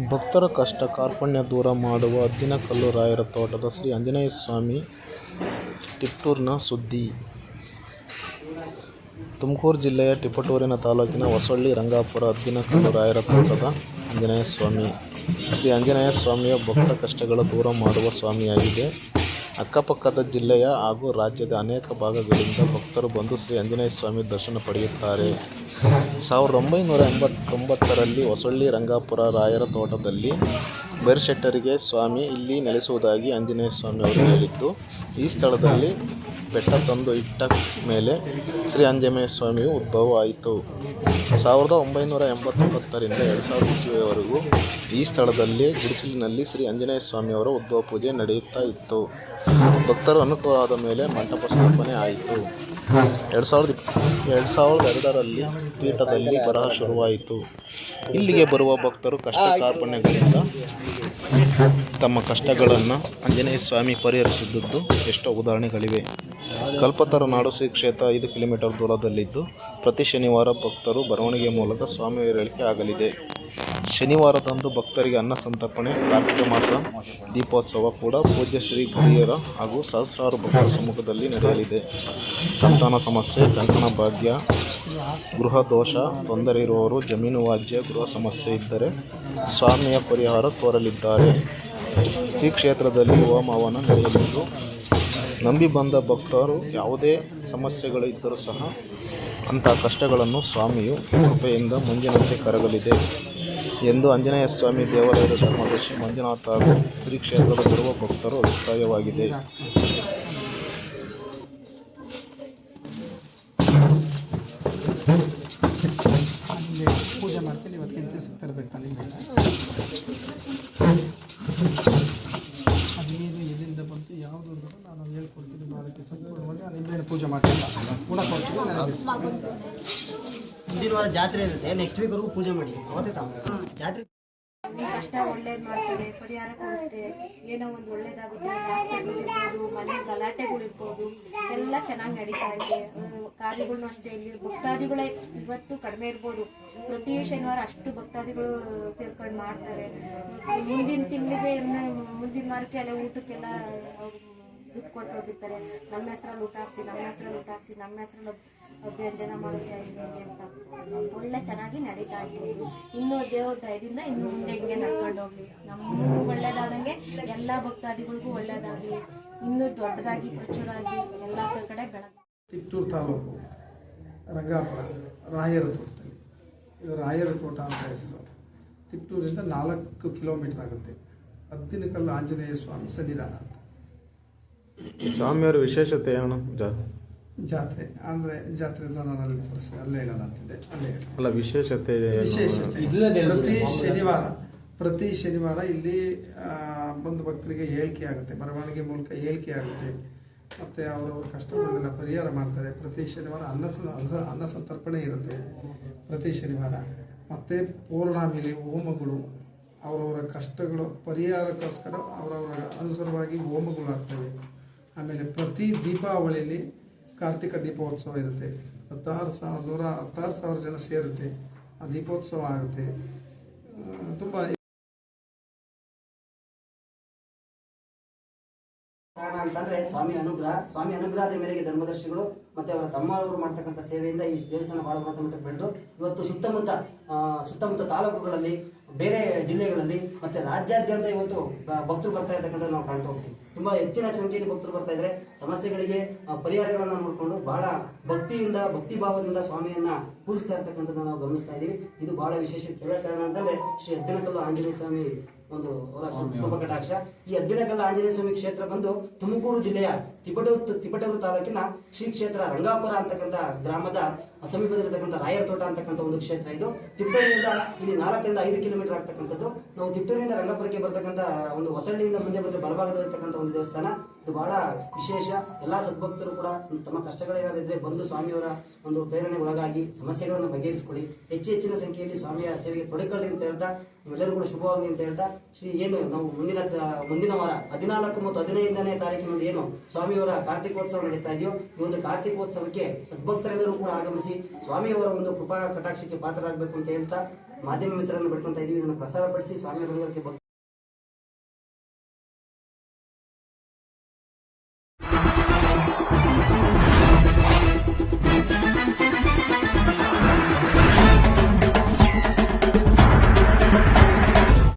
ಭಕ್ತರ ಕಷ್ಟ ಕಾರ್ಪಣ್ಯ ದೂರ ಮಾಡುವ ಅದ್ದಿನಕಲ್ಲು ರಾಯರ ತೋಟದ ಶ್ರೀ ಆಂಜನೇಯ ಸ್ವಾಮಿ ಟಿಪ್ಪೂರಿನ ಸುದ್ದಿ. ತುಮಕೂರು ಜಿಲ್ಲೆಯ ತಿಪಟೂರಿನ ತಾಲೂಕಿನ ಹೊಸಳ್ಳಿ ರಂಗಾಪುರ ಅದ್ದಿನಕಲ್ಲು ರಾಯರ ತೋಟದ ಆಂಜನೇಯ ಸ್ವಾಮಿ. ಶ್ರೀ ಆಂಜನೇಯ ಸ್ವಾಮಿಯ ಭಕ್ತ ಕಷ್ಟಗಳ ದೂರ ಮಾಡುವ ಸ್ವಾಮಿಯಾಗಿದೆ. ಅಕ್ಕಪಕ್ಕದ ಜಿಲ್ಲೆಯ ಹಾಗೂ ರಾಜ್ಯದ ಅನೇಕ ಭಾಗಗಳಿಂದ ಭಕ್ತರು ಬಂದು ಶ್ರೀ ಆಂಜನೇಯ ಸ್ವಾಮಿ ದರ್ಶನ ಪಡೆಯುತ್ತಾರೆ. ಸಾವಿರದ ಒಂಬೈನೂರ ಎಂಬತ್ತೊಂಬತ್ತರಲ್ಲಿ ಹೊಸಳ್ಳಿ ರಂಗಾಪುರ ರಾಯರ ತೋಟದಲ್ಲಿ ಬೈರಶೆಟ್ಟರಿಗೆ ಸ್ವಾಮಿ ಇಲ್ಲಿ ನೆಲೆಸುವುದಾಗಿ ಆಂಜನೇಯ ಸ್ವಾಮಿ ಅವರು ಹೇಳಿದ್ದು, ಈ ಸ್ಥಳದಲ್ಲಿ ಬೆಟ್ಟ ತಂದು ಇಟ್ಟ ಮೇಲೆ ಶ್ರೀ ಆಂಜನೇಯ ಸ್ವಾಮಿಯು ಉದ್ಭವವಾಯಿತು ಸಾವಿರದ ಒಂಬೈನೂರ ಎಂಬತ್ತೊಂಬತ್ತರಿಂದ ಎರಡು ಸಾವಿರದ ಇಸ್ವಿಯವರೆಗೂ ಈ ಸ್ಥಳದಲ್ಲಿ ಗುಡಿಸಲಿನಲ್ಲಿ ಶ್ರೀ ಆಂಜನೇಯ ಸ್ವಾಮಿಯವರ ಉದ್ಭವ ಪೂಜೆ ನಡೆಯುತ್ತಾ ಇತ್ತು. ಭಕ್ತರ ಆದ ಮೇಲೆ ಮಂಟಪ ಸ್ಥಾಪನೆ ಆಯಿತು. ಎರಡು ಸಾವಿರದ ಎರಡು ಸಾವಿರದ ಎರಡರಲ್ಲಿ ಪೀಠದಲ್ಲಿ ಬರಹ ಶುರುವಾಯಿತು. ಇಲ್ಲಿಗೆ ಬರುವ ಭಕ್ತರು ಕಷ್ಟ ಕಾರ್ಪಣ್ಯಗಳಿಂದ ತಮ್ಮ ಕಷ್ಟಗಳನ್ನು ಆಂಜನೇಯ ಸ್ವಾಮಿ ಪರಿಹರಿಸಿದ್ದು ಎಷ್ಟೋ ಉದಾಹರಣೆಗಳಿವೆ. ಕಲ್ಪತರ ನಾಡು ಶ್ರೀ ಕ್ಷೇತ್ರ ಐದು ಕಿಲೋಮೀಟರ್ ದೂರದಲ್ಲಿದ್ದು, ಪ್ರತಿ ಶನಿವಾರ ಭಕ್ತರು ಬರವಣಿಗೆ ಮೂಲಕ ಸ್ವಾಮಿ ಏರಿಕೆ ಆಗಲಿದೆ. ಶನಿವಾರದಂದು ಭಕ್ತರಿಗೆ ಅನ್ನ ಸಂತರ್ಪಣೆ, ಕಾರ್ತಿಕ ಮಾಸ, ದೀಪೋತ್ಸವ ಕೂಡ ಪೂಜ್ಯ ಶ್ರೀ ಗುರಿಯರ ಹಾಗೂ ಸಹಸ್ರಾರು ಭಕ್ತರ ಸಮ್ಮುಖದಲ್ಲಿ ನಡೆಯಲಿದೆ. ಸಂತಾನ ಸಮಸ್ಯೆ, ಕಂಕಣ ಭಾಗ್ಯ, ಗೃಹ ದೋಷ, ತೊಂದರೆ ಇರುವವರು, ಜಮೀನು ವಾಜ್ಯ, ಗೃಹ ಸಮಸ್ಯೆ ಇದ್ದರೆ ಸ್ವಾಮಿಯ ಪರಿಹಾರ ತೋರಲಿದ್ದಾರೆ ಈ ಕ್ಷೇತ್ರದಲ್ಲಿ ಹೋಮ ಹವನ ನಡೆಯಲಿದ್ದು ನಂಬಿ ಬಂದ ಭಕ್ತರು ಯಾವುದೇ ಸಮಸ್ಯೆಗಳಿದ್ದರೂ ಸಹ ಅಂಥ ಕಷ್ಟಗಳನ್ನು ಸ್ವಾಮಿಯು ಕೃಪೆಯಿಂದ ಮುಂಜಿನಂತೆ ಕರಗಲಿದೆ ಎಂದು ಆಂಜನೇಯ ಸ್ವಾಮಿ ದೇವಾಲಯದ ಧರ್ಮದರ್ಶಿ ಮಂಜುನಾಥ ಹಾಗೂ ಶ್ರೀ ಕ್ಷೇತ್ರದ ಬರುವ ಭಕ್ತರು ಅಭಿಪ್ರಾಯವಾಗಿದೆ. ಮಾಡ್ತೀನಿ ಗುಣ ಕೊಡ್ತೀನಿ ಮುಂದಿನ ವಾರ ಜಾತ್ರೆ ಇರುತ್ತೆ. ನೆಕ್ಸ್ಟ್ ವೀಕ್ವರೆಗೂ ಪೂಜೆ ಮಾಡಿ. ಅವತ್ತೇ ಜಾತ್ರೆ ಕಷ್ಟ ಒಳ್ಳೇದು ಮಾಡ್ತಾರೆ. ಪರಿಹಾರ ಕೊಡುತ್ತೆ. ಏನೋ ಒಂದು ಒಳ್ಳೇದಾಗುತ್ತೆ. ಹಾಸ್ಪಿಟಲ್ ಇರ್ಬೋದು ಮನೆ ಗಲಾಟೆಗಳಿರ್ಬೋದು ಎಲ್ಲ ಚೆನ್ನಾಗಿ ನಡೀತಾ ಇದೆ. ಹ್ಮ್, ಅಷ್ಟೇ ಇಲ್ಲಿ. ಭಕ್ತಾದಿಗಳೇ ಇವತ್ತು ಕಡಿಮೆ ಇರ್ಬೋದು. ಪ್ರತಿ ಶನಿವಾರ ಅಷ್ಟು ಭಕ್ತಾದಿಗಳು ಸೇರ್ಕೊಂಡು ಮಾಡ್ತಾರೆ. ಮುಂದಿನ ತಿಂಗಳಿಗೆ ಮುಂದಿನ ವಾರಕ್ಕೆ ಎಲ್ಲ ಊಟಕ್ಕೆಲ್ಲ ದುಡ್ಡು ಕೊಟ್ಟು ಹೋಗಿರ್ತಾರೆ ನಮ್ಮ ಹೆಸ್ರಲ್ಲಿ ಊಟ ಹಾಕ್ಸಿ, ನಮ್ಮ ಹೆಸ್ರಲ್ಲಿ ಊಟ ಹಾಕ್ಸಿ, ನಮ್ಮ ಹೆಸ್ರಲ್ಲಿ ವ್ಯಂಜನ ಮಾಡಿಸಿ ಹಿಂಗೆ ಅಂತ. ಒಳ್ಳೆ ಚೆನ್ನಾಗಿ ನಡೀತಾ ಇದೆ. ಇನ್ನೂ ದೇವ್ರ ದಯದಿಂದ ಇನ್ನು ಮುಂದೆ ಹಿಂಗೆ ನಡ್ಕೊಂಡು ಹೋಗ್ಲಿ. ನಮಗೂ ಒಳ್ಳೇದಾದಂಗೆ ಎಲ್ಲ ಭಕ್ತಾದಿಗಳಿಗೂ ಒಳ್ಳೇದಾಗಲಿ. ಇನ್ನೂ ದೊಡ್ಡದಾಗಿ ಪ್ರಚುರಾಗಿ ಎಲ್ಲ ಕಡೆ ಬೆಳಗ್ಗೆ ತಾಲೂಕು, ರಂಗಾಪುರ, ರಾಯರ ತೋಟದಲ್ಲಿ ಇದು ರಾಯರ ತೋಟ ಅಂತ ಹೆಸರು. ತಿಪ್ಟೂರಿಂದ ನಾಲ್ಕು ಕಿಲೋಮೀಟರ್ ಆಗುತ್ತೆ. ಹದ್ದಿನಕಲ್ಲು ಆಂಜನೇಯ ಸ್ವಾಮಿ ಸನ್ನಿಧಾನ. ಸ್ವಾಮಿಯವರ ವಿಶೇಷತೆ ಏನು ಜಾತ್ರೆ ಅಂದರೆ ಜಾತ್ರೆ ಅಲ್ಲಿ ಪರಿಸ್ಥಿತಿ ಅಲ್ಲೇ ಹೇಳೋಣ ಅಂತಿದ್ದೆ ಅಲ್ಲೇ ಅಲ್ಲ ವಿಶೇಷತೆ? ವಿಶೇಷತೆ. ಪ್ರತಿ ಶನಿವಾರ ಪ್ರತಿ ಶನಿವಾರ ಇಲ್ಲಿ ಬಂದು ಭಕ್ತರಿಗೆ ಹೇಳಿಕೆ ಆಗುತ್ತೆ ಬರವಣಿಗೆ ಮೂಲಕ ಹೇಳಿಕೆ ಆಗುತ್ತೆ. ಮತ್ತು ಅವರವ್ರ ಕಷ್ಟಗಳನ್ನೆಲ್ಲ ಪರಿಹಾರ ಮಾಡ್ತಾರೆ. ಪ್ರತಿ ಶನಿವಾರ ಅನ್ನ- ಅನ್ನ ಸಂತರ್ಪಣೆ ಇರುತ್ತೆ ಪ್ರತಿ ಶನಿವಾರ. ಮತ್ತು ಪೂರ್ಣಾಮಿಲಿ ಹೋಮಗಳು ಅವರವರ ಕಷ್ಟಗಳು ಪರಿಹಾರಕ್ಕೋಸ್ಕರ ಅವರವರ ಅನುಸಾರವಾಗಿ ಹೋಮಗಳು ಆಗ್ತವೆ. ಆಮೇಲೆ ಪ್ರತಿ ದೀಪಾವಳಿಯಲ್ಲಿ ಕಾರ್ತಿಕ ದೀಪೋತ್ಸವ ಇರುತ್ತೆ. ಹತ್ತಾರು ಸಾವಿರ ನೂರ ಹತ್ತಾರು ಸಾವಿರ ಜನ ಸೇರುತ್ತೆ. ಆ ದೀಪೋತ್ಸವ ಆಗುತ್ತೆ. ತುಂಬ ಕಾರಣ ಅಂತಂದ್ರೆ ಸ್ವಾಮಿ ಅನುಗ್ರಹ, ಸ್ವಾಮಿ ಅನುಗ್ರಹದ ಮೇರೆಗೆ ಧರ್ಮದರ್ಶಿಗಳು ಮತ್ತೆ ಅವರ ತಮ್ಮವರು ಮಾಡ್ತಕ್ಕಂಥ ಸೇವೆಯಿಂದ ಈ ದೇವಸ್ಥಾನ ಬಹಳ ಉನ್ನತ ಬೆಳೆದು ಇವತ್ತು ಸುತ್ತಮುತ್ತ ಸುತ್ತಮುತ್ತ ತಾಲೂಕುಗಳಲ್ಲಿ, ಬೇರೆ ಜಿಲ್ಲೆಗಳಲ್ಲಿ ಮತ್ತೆ ರಾಜ್ಯಾದ್ಯಂತ ಇವತ್ತು ಭಕ್ತರು ಬರ್ತಾ ಇರ್ತಕ್ಕಂಥ ನಾವು ಕಾಣ್ತಾ ಹೋಗ್ತೀವಿ. ತುಂಬಾ ಹೆಚ್ಚಿನ ಸಂಖ್ಯೆಯಲ್ಲಿ ಭಕ್ತರು ಬರ್ತಾ ಇದ್ರೆ ಸಮಸ್ಯೆಗಳಿಗೆ ಪರಿಹಾರಗಳನ್ನ ನೋಡಿಕೊಂಡು ಬಹಳ ಭಕ್ತಿಯಿಂದ ಭಕ್ತಿ ಭಾವದಿಂದ ಸ್ವಾಮಿಯನ್ನ ಪೂಜಿಸ್ತಾ ಇರ್ತಕ್ಕಂಥದ್ದನ್ನ ನಾವು ಗಮನಿಸ್ತಾ ಇದೀವಿ. ಇದು ಬಹಳ ವಿಶೇಷ ಕೇಳೋ ಕಾರಣ ಅಂತಂದ್ರೆ ಶ್ರೀ ಅದ್ದಿನಕಲ್ಲು ಆಂಜನೇಯ ಸ್ವಾಮಿ ಒಂದು ಕಟಾಕ್ಷ. ಈ ಅದ್ದಿನಕಲ್ಲ ಆಂಜನೇಯ ಸ್ವಾಮಿ ಕ್ಷೇತ್ರ ಬಂದು ತುಮಕೂರು ಜಿಲ್ಲೆಯ ತಿಪಟೂರು ತಿಪಟೂರು ತಾಲೂಕಿನ ಶ್ರೀ ಕ್ಷೇತ್ರ ರಂಗಾಪುರ ಅಂತಕ್ಕಂಥ ಗ್ರಾಮದ ಸಮೀಪದಲ್ಲಿರ್ತಕ್ಕಂಥ ರಾಯರ ತೋಟ ಅಂತಕ್ಕಂಥ ಒಂದು ಕ್ಷೇತ್ರ ಇದು. ತಿಪ್ಪೂರಿನಿಂದ ಇಲ್ಲಿ ನಾಲ್ಕರಿಂದ ಐದು ಕಿಲೋಮೀಟರ್ ಆಗ್ತಕ್ಕಂಥದ್ದು. ನಾವು ತಿಪ್ಪೂರಿನಿಂದ ರಂಗಾಪುರಕ್ಕೆ ಬರ್ತಕ್ಕಂಥ ಒಂದು ಹೊಸಳ್ಳಿಯಿಂದ ಮುಂದೆ ಬಂದರೆ ಬಲಭಾಗದಲ್ಲಿರ್ತಕ್ಕಂಥ ಒಂದು ದೇವಸ್ಥಾನ. ಇದು ಬಹಳ ವಿಶೇಷ. ಎಲ್ಲ ಸದ್ಭಕ್ತರು ಕೂಡ ತಮ್ಮ ಕಷ್ಟಗಳೇನಾದ್ರೆ ಬಂದು ಸ್ವಾಮಿಯವರ ಒಂದು ಪ್ರೇರಣೆ ಒಳಗಾಗಿ ಸಮಸ್ಯೆಗಳನ್ನು ಬಗೆಹರಿಸಿಕೊಳ್ಳಿ. ಹೆಚ್ಚು ಹೆಚ್ಚಿನ ಸಂಖ್ಯೆಯಲ್ಲಿ ಸ್ವಾಮಿಯ ಸೇವೆಗೆ ತೊಡಕೊಳ್ಳಿ ಅಂತ ಹೇಳ್ತಾ, ನೀವೆಲ್ಲರೂ ಕೂಡ ಶುಭವಾಗಲಿ ಅಂತ ಹೇಳ್ತಾ, ಶ್ರೀ ಏನು ನಾವು ಮುಂದಿನ ಮುಂದಿನ ವಾರ ಹದಿನಾಲ್ಕು ಮತ್ತು ಹದಿನೈದನೇ ತಾರೀಕಿನಲ್ಲಿ ಏನು ಸ್ವಾಮಿಯವರ ಕಾರ್ತಿಕೋತ್ಸವ ನಡೀತಾ ಇದೆಯೋ, ಈ ಒಂದು ಕಾರ್ತಿಕೋತ್ಸವಕ್ಕೆ ಸದ್ಭಕ್ತರೆಲ್ಲರೂ ಕೂಡ ಆಗಮಿಸಿ ಸ್ವಾಮಿಯವರ ಒಂದು ಕೃಪಾ ಕಟಾಕ್ಷಕ್ಕೆ ಪಾತ್ರರಾಗಬೇಕು ಅಂತ ಹೇಳ್ತಾ, ಮಾಧ್ಯಮ ಮಿತ್ರರನ್ನು ಬಿಡ್ಕೊಂತ ಇದೀವಿ. ಇದನ್ನು ಪ್ರಸಾರಪಡಿಸಿ ಸ್ವಾಮಿ